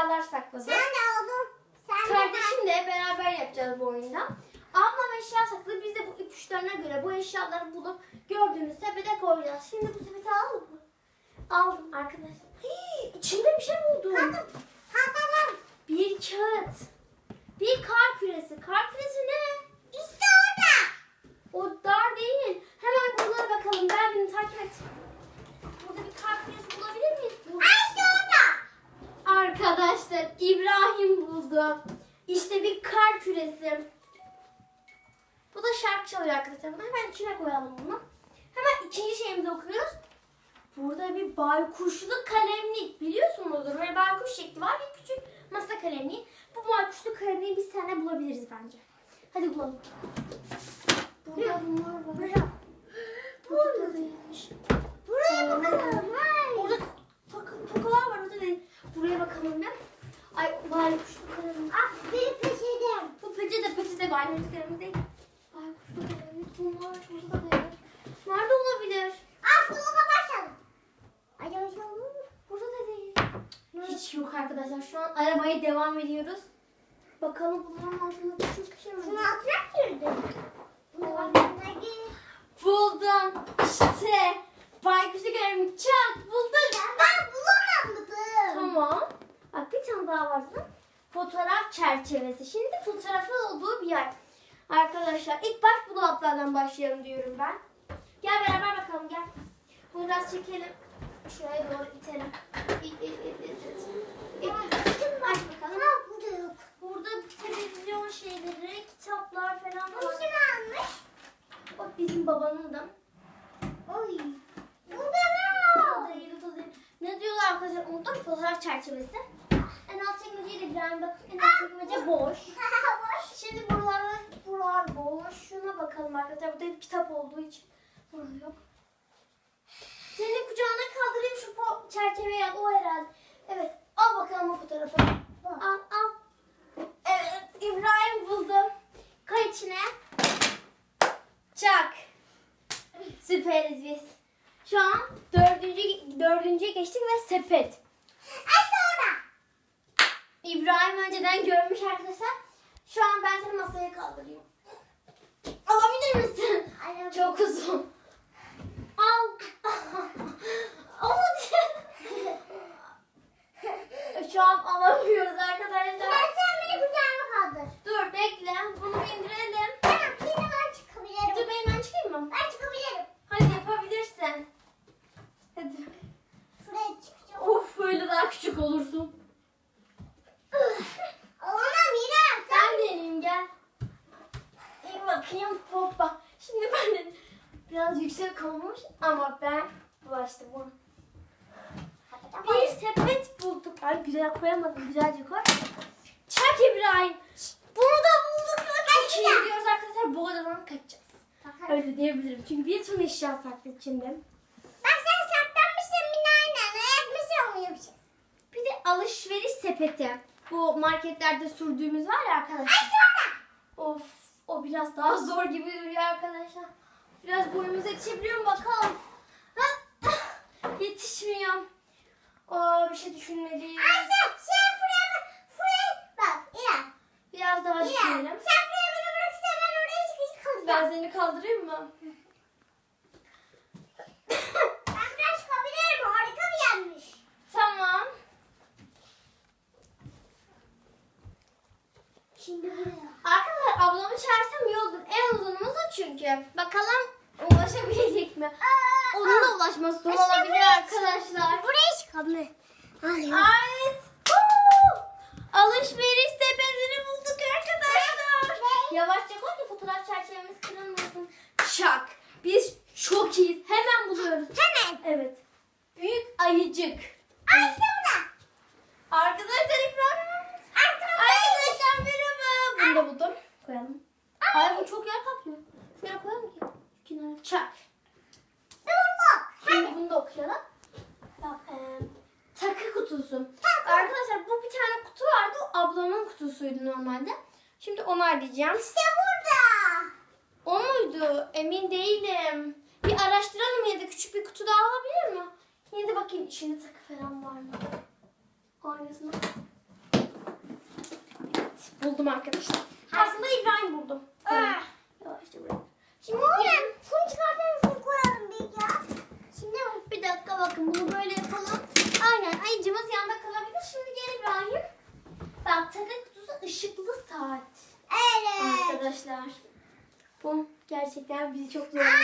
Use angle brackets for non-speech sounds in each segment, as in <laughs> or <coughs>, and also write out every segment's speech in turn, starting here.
eşyalar sakladı. Sen de oldun. Sen de Kardeşimle beraber yapacağız bu oyunda. Ablam eşya sakladı. Biz de bu ipuçlarına göre bu eşyaları bulup gördüğünüz sepete koyacağız. Şimdi bu sepeti alalım mı? Aldım arkadaşlar. Hii, içinde bir şey buldum. Hakan'ım. Bir kağıt. Bir kar küresi. Kar küresi ne? İşte orada. O dar değil. Hemen bunlara bakalım. Gel beni takip et. Burada bir kar küresi bulabilir miyiz? Bul- Ay işte orada. Arkadaşlar İbrahim buldu. Bir kar küresi. Bu da şarkı çalıyor arkadaşlar. Hemen içine koyalım bunu. Hemen ikinci şeyimizi okuyoruz. Burada bir baykuşlu kalemlik biliyorsunuzdur. Böyle baykuş şekli var. Bir küçük masa kalemliği. Bu baykuşlu kalemliği biz seninle bulabiliriz bence. Hadi bulalım. Burada bunlar var. Burada da değilmiş. Buraya bakalım. Ay. Orada takı, tokalar var orada değil. Buraya bakalım ya. Ay baykuşlu kalemlik. Ah bir peşedim. Bu peçete peçete baykuşlu kalemlik değil. Baykuşlu kalemlik bunlar burada da değil. Nerede olabilir? Ah bunu kapatalım. Ay ay ay. Burada da değil. Hiç yok arkadaşlar. Şu an aramaya devam ediyoruz. Bakalım bunların altında küçük bir şey mi? Şunu altına girdim. Bunu altına gir. Buldum. İşte. Baykuşlu kalemlik çak buldum. Ben bulamadım. Tamam. Bak bir tane daha var. zaten. Fotoğraf çerçevesi. Şimdi fotoğrafın olduğu bir yer. Arkadaşlar ilk baş bu dolaplardan başlayalım diyorum ben. Gel beraber bakalım gel. Bunu biraz çekelim. Şuraya doğru itelim. İt, it, it, it, it. İt. Aç bakalım. Ha burada yok. Burada televizyon şeyleri, kitaplar falan var. kim almış? Bak bizim babanın da. Oy. Burada ne var? Ne diyorlar arkadaşlar? Unuttum fotoğraf çerçevesi. En alt çekmeceyle İbrahim bak. En alt çekmece boş. <laughs> Boş. Şimdi buralar, buralar boş. Şuna bakalım arkadaşlar. Burada bir kitap olduğu için. Burada yok. Senin kucağına çerçeveyi al. O herhalde. Evet. Al bakalım o fotoğrafı. Al al. Evet. İbrahim buldum. Koy içine. Çak. Süperiz biz. Şu an dördüncü, dördüncüye geçtik ve sepet. Sonra. İbrahim önceden görmüş arkadaşlar. Şu an ben seni masaya kaldırayım. Alabilir misin? Çok uzun. Al. Ama Şu an alamıyoruz arkadaşlar. Ben sen beni kucağıma kaldır. Dur bekle. Bunu bir indirelim. Tamam şimdi ben çıkabilirim. Dur benim ben çıkayım mı? Ben çıkabilirim. Hadi yapabilirsin. Hadi. Şuraya çıkacağım. Of böyle daha küçük olursun. Olamam İrem. Sen Ben deneyeyim gel. İyi bakayım hoppa. Şimdi ben de biraz yüksek olmuş ama ben bulaştım bunu. Bir sepet bulduk. Ay güzel koyamadım. Güzelce koy. Çak İbrahim. Bunu da bulduk. Çok iyi gidiyoruz arkadaşlar. Bu odadan kaçacağız. Öyle diyebilirim. Çünkü bir ton eşya saklı içinde. Bak sen saklanmışsın bir aynen. Ayak bir de alışveriş sepeti. Bu marketlerde sürdüğümüz var ya arkadaşlar. Ay sonra. Of o biraz daha zor gibi duruyor arkadaşlar. Biraz boyumuza mu bakalım. Ha, Yetişmiyor. Aa, bir şey düşünmeliyiz. Ay sen, buraya, buraya bak İrem. Biraz daha İrem düşünelim. sen buraya beni bırakırsan ben oraya çıkıp kalacağım. Ben seni kaldırayım mı? <coughs> Ben biraz çıkabilirim. Harika bir yermiş. Tamam. Şimdi buraya. Arkadaşlar ablamı çağırsam iyi olur. En uzunumuz o çünkü. Bakalım ulaşabilecek mi? Onun da ulaşması zor İşte olabilir arkadaşlar. Buraya çıkalım. Ay. Evet. Alışveriş sepetini bulduk arkadaşlar. Yavaşça koy ki fotoğraf çerçevemiz kırılmasın. Şak. Biz çok iyiyiz. Hemen buluyoruz. Hemen. Evet. Büyük ayıcık. Ay sonra. Arkadaşlar İbrahim. Arkadaşlar. Merhaba. Bunu da buldum. Koyalım. Ay bu çok yer kaplıyor. Şuraya koyalım ki. Kenara. Çak. Bak. Şimdi bunu da okuyalım. Kutusu. Arkadaşlar bu bir tane kutu vardı. O ablamın kutusuydu normalde. Şimdi onu arayacağım. İşte burada. O muydu? Emin değilim. Bir araştıralım ya da küçük bir kutu daha olabilir mi? Yine de bakayım içinde takı falan var mı? Aynısını. buldum arkadaşlar. Aslında İbrahim buldum. Ah. Yavaşça bırak. Şimdi oğlum şunu çıkartalım şunu koyalım bir ya. Şimdi Bir dakika bakın bunu böyle yapalım. Ayıcımız yanda kalabilir. Şimdi gel İbrahim. Bak takı kutusu ışıklı saat. evet. Arkadaşlar. Bu gerçekten bizi çok yanıyor.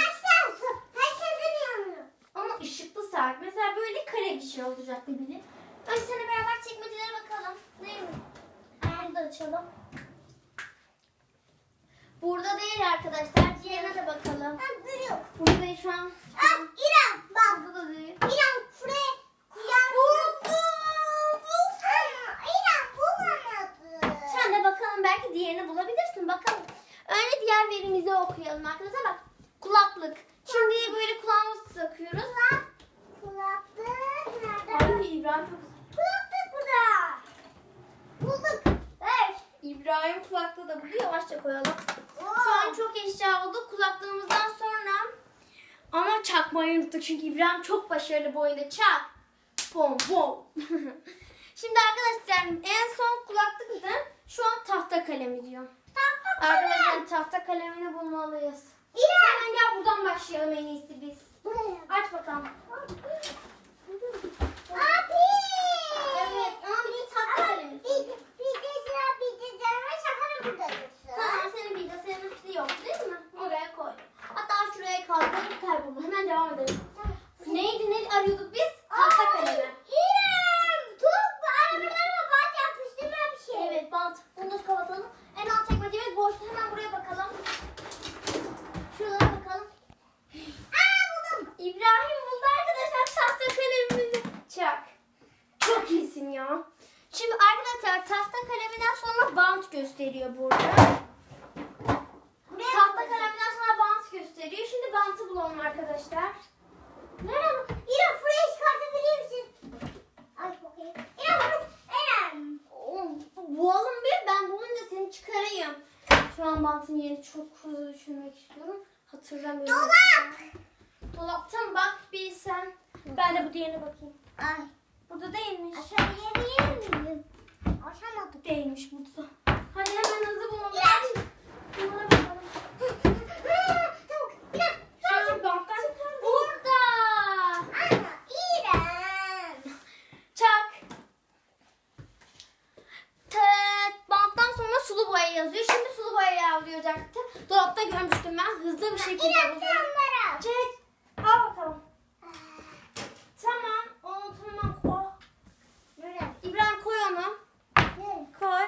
Ama ışıklı saat. Mesela böyle kare bir şey olacak biri. Önce seninle beraber çekmecelere bakalım. Değil mi? Bunu da açalım. Burada değil arkadaşlar. Diğerine de bakalım. Burada şu an. İrem bak. Burada da değil. İrem şuraya kuyan. Bu. Bu. İrem bulamadı. Sen de bakalım belki diğerini bulabilirsin. Bakalım. Önce diğer verimizi okuyalım arkadaşlar. Bak kulaklık. Şimdi böyle kulağımızı takıyoruz. Kulak. Kulaklık nerede? Ay İbrahim çok Kulaklık burada. Bulduk. Evet. İbrahim kulaklığı da burada yavaşça koyalım. Şu an çok eşya oldu kulaklığımızdan sonra. Ama çakmayı unuttuk çünkü İbrahim çok başarılı bu oyunda. Çak. Bom bom. <laughs> Şimdi arkadaşlar en son kulaklık da şu an tahta kalemi diyor. Arkadaşlar tahta kalemini bulmalıyız. İrem. Hemen gel buradan başlayalım en iyisi biz. Aç bakalım. Abi. Evet ama bir de tahta Ama kalemi. bir, bir de sıra bir de canıma şakanı burada dursun. Tamam senin bilgisayarın yok değil mi? Oraya koy. Hatta şuraya kaldırıp kaybolma. Hemen devam edelim. Neydi ne arıyorduk biz? Tahta kalemi. İrem. Çok arabalarına bant yapmıştım ben bir şey. Evet bant. Bunu da kapatalım. En alt çekmecemiz boştu. Hemen buraya bakalım. Şuralara bakalım. Aa buldum. İbrahim buldu arkadaşlar tahta kalemimizi. Çak. İyisin ya. Şimdi arkadaşlar tahta kaleminden sonra bant gösteriyor burada. Buraya Tahta koydum. kaleminden sonra bant gösteriyor. Şimdi bantı bulalım arkadaşlar. Merhaba. İrem şuraya çıkartabilir misin? Aç bakayım. İrem. İrem. Bulalım bir ben bulunca seni çıkarayım. Şu an bantın yerini çok hızlı düşünmek istiyorum. Hatırlamıyorum. Dolap. Dolaptan bak bir sen. Ben de bu diğerine bakayım. Ay. Burada değilmiş. Açabilir miyim? Açamadım. Değilmiş burada. Hadi hemen hızlı bulalım. İrem. Bunlara bakalım. Yazıyor. Şimdi sulu boya yazacaktı. Dolapta görmüştüm ben. Hızlı bir şekilde İrem camlara. Çek. Al bakalım. Tamam. Onu tamam koy. Böyle. İbrahim koy onu. Ne? Koy.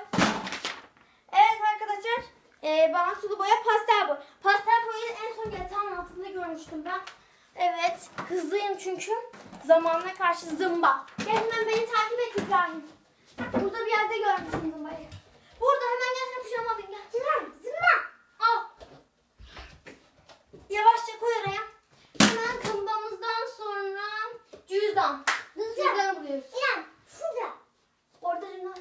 Evet arkadaşlar. Ee, bana sulu boya pastel boy. Pastel boyayı en son yatağın altında görmüştüm ben. Evet. Hızlıyım çünkü. Zamanına karşı zımba. Gel hemen beni takip et İbrahim. Burada bir yerde görmüştüm zımbayı. Burada hemen gel sen pijama alayım gel. Zıma. Zıma. Al. Yavaşça koy oraya. Hemen kambamızdan sonra cüzdan. Cüzdanı buluyoruz. İrem. Şurada. Orada cüzdan.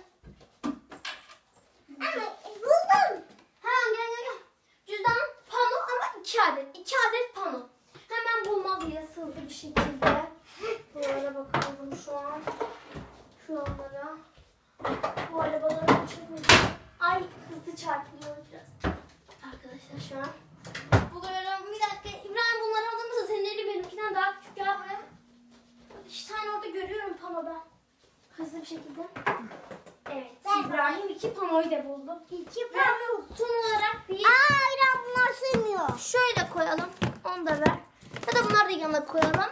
Ama buldum. Hemen gel gel gel. Cüzdan pano ama iki adet. İki adet pano. Hemen bulmalıyız hızlı bir şekilde. Böyle bakalım şu an. Şu anlara. Bu arabaları çekmeyeceğim. Ay hızlı çarpılıyor biraz. Arkadaşlar şu an. Buluyorum. Bir dakika. İbrahim bunları alır mısın? Senin eli benimkinden daha küçük buraya. İki tane orada görüyorum panoda. Hızlı bir şekilde. Evet. Ver İbrahim iki panoyu da buldu. İki Ve son olarak bir Aa İrem bunlar sığmıyor. şöyle koyalım. Onu da ver. Ya da bunları da yanına koyalım.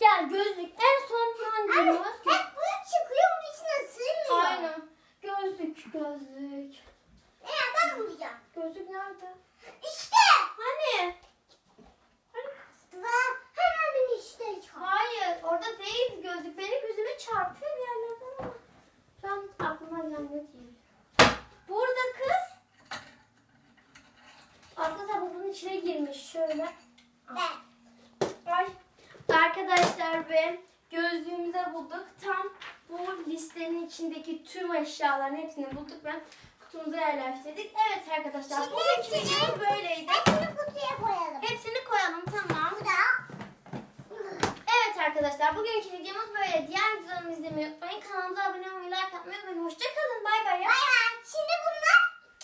Gel gözlük. En son pandemiz. hep bunu çıkıyor bunun içine sığmıyor. Aynen. Gözlük, gözlük. listenin içindeki tüm eşyaların hepsini bulduk ve kutumuza yerleştirdik. Evet arkadaşlar Şimdi bugünkü hepsini- böyleydi. Hepsini kutuya koyalım. Hepsini koyalım tamam. Bu da. Evet arkadaşlar bugünkü videomuz böyle. Diğer videolarımızı izlemeyi unutmayın. Kanalımıza abone olmayı, like atmayı unutmayın. Hoşçakalın. Bay bay. Bay bay. Şimdi bunlar